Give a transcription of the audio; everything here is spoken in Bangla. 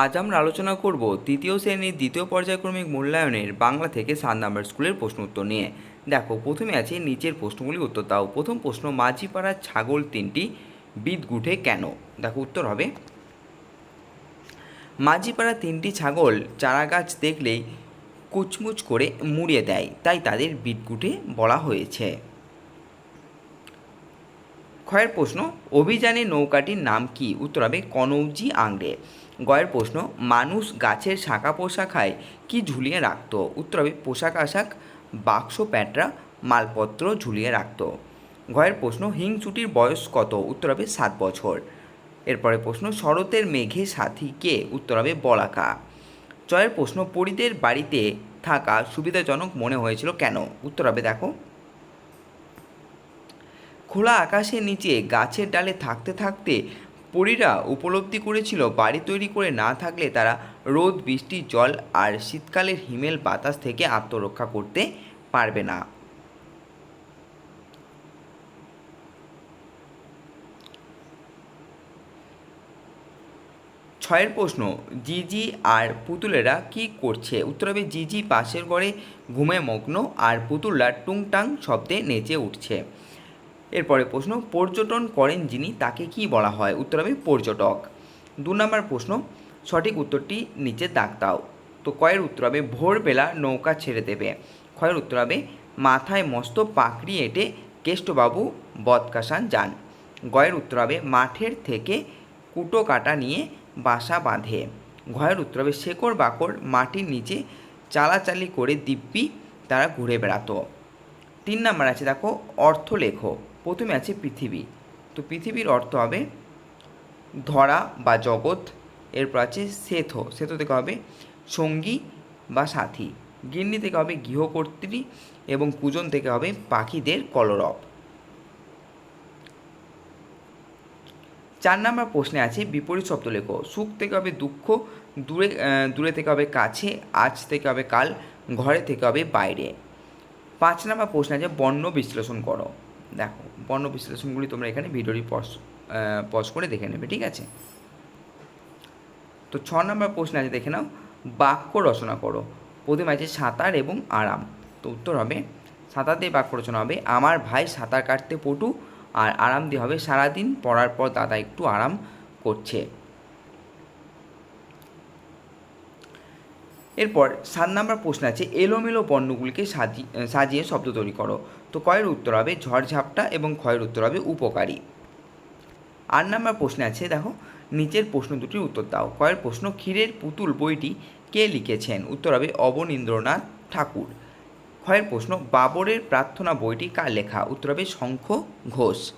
আজ আমরা আলোচনা করব তৃতীয় শ্রেণির দ্বিতীয় পর্যায়ক্রমিক মূল্যায়নের বাংলা থেকে সাত নাম্বার স্কুলের প্রশ্ন উত্তর নিয়ে। দেখো, প্রথমে আছে নিচের প্রশ্নগুলি উত্তর দাও। প্রথম প্রশ্ন, মাঝিপাড়ার ছাগল তিনটি বিদগুঠে কেন? দেখো উত্তর হবে। মাঝিপাড়া তিনটি ছাগল চারা গাছ দেখলেই কুচমুচ করে মুড়িয়ে দেয়, তাই তাদের বিদগুঠে বলা হয়েছে। ক্ষয়ের প্রশ্ন, অভিযানে নৌকাটির নাম কি? উত্তর হবে, কনৌজি আংড়ে। গয়ের প্রশ্ন, মানুষ গাছের শাখা পোশাখায় কি ঝুলিয়ে রাখতো? উত্তর হবে, পোশাক আশাক, বাক্স প্যাটরা, মালপত্র ঝুলিয়ে রাখতো। ঘয়ের প্রশ্ন হিংচুটির বয়স কত? উত্তর হবে, সাত বছর। এরপরে প্রশ্ন, শরতের মেঘে সাথী কে? উত্তর হবে, বলাকা। জয়ের প্রশ্ন, পরিদের বাড়িতে থাকা সুবিধাজনক মনে হয়েছিল কেন? উত্তর হবে, দেখো। খোলা আকাশের নিচে গাছের ডালে থাকতে থাকতে পরীরা উপলব্ধি করেছিল বাড়ি তৈরি করে না থাকলে তারা রোদ, বৃষ্টি, জল আর শীতকালের হিমেল বাতাস থেকে আত্মরক্ষা করতে পারবে না। ছয়ের প্রশ্ন, জিজি আর পুতুলেরা কি করছে? উত্তর হবে, জিজি পাশের ঘরে ঘুমে মগ্ন আর পুতুলরা টুংটাং শব্দে নেচে উঠছে। এরপরে প্রশ্ন, পর্যটন করেন যিনি, তাকে কি বলা হয়? উত্তর হবে পর্যটক। দু নম্বর প্রশ্ন, সঠিক উত্তরটি নিচে দাগ দাও। তো কয়ের উত্তর হবে, ভোরবেলা নৌকা ছেড়ে দেবে। ক্ষয়ের উত্তর হবে, মাথায় মস্ত পাকড়ি এঁটে কেষ্টবাবু বদকাসান যান। গয়ের উত্তর হবে, মাঠের থেকে কুটো কাটা নিয়ে বাসা বাঁধে। ঘয়ের উত্তর হবে, শেকড় বাকড় মাটির নিচে চালাচালি করে দিব্যি তারা ঘুরে বেড়াতো। তিন নাম্বার আছে দেখো অর্থ লেখো প্রথমে আছে পৃথিবী। তো পৃথিবীর অর্থ হবে ধরা বা জগৎ, এরপর আছে সেথ সেথ থেকে হবে সঙ্গী বা সাথী, গিন্নি থেকে হবে গৃহকর্ত্রী এবং কুজন থেকে হবে পাখিদের কলরব। চার নাম্বার প্রশ্নে আছে বিপরীত শব্দ লেখো সুখ থেকে হবে দুঃখ, দূরে দূরে থেকে হবে কাছে, আজ থেকে হবে কাল, ঘরে থেকে হবে বাইরে। পাঁচ নাম্বার প্রশ্ন আছে বর্ণ বিশ্লেষণ করো। দেখো, বর্ণ বিশ্লেষণগুলি তোমরা এখানে ভিডিওটি পজ পজ করে দেখে নেবে, ঠিক আছে? তো ছ নম্বর প্রশ্ন আছে, দেখে নাও, বাক্য রচনা করো। প্রথমে আছে সাঁতার এবং আরাম। তো উত্তর হবে, সাঁতার দিয়ে বাক্য রচনা হবে, আমার ভাই সাঁতার কাটতে পটু, আর আরাম দিয়ে হবে, সারাদিন পড়ার পর দাদা একটু আরাম করছে। এরপর সাত নাম্বার প্রশ্ন আছে, এলোমেলো পণ্যগুলিকে সাজি সাজিয়ে শব্দ তৈরি করো। তো কয়ের উত্তর হবে ঝড়ঝাপটা এবং ক্ষয়ের উত্তর হবে উপকারী। আট নাম্বার প্রশ্নে আছে, দেখো, নিচের প্রশ্ন দুটির উত্তর দাও। কয়ের প্রশ্ন, ক্ষীরের পুতুল বইটি কে লিখেছেন? উত্তর হবে অবনীন্দ্রনাথ ঠাকুর। ক্ষয়ের প্রশ্ন, বাবরের প্রার্থনা বইটি কার লেখা? উত্তর হবে শঙ্খ ঘোষ।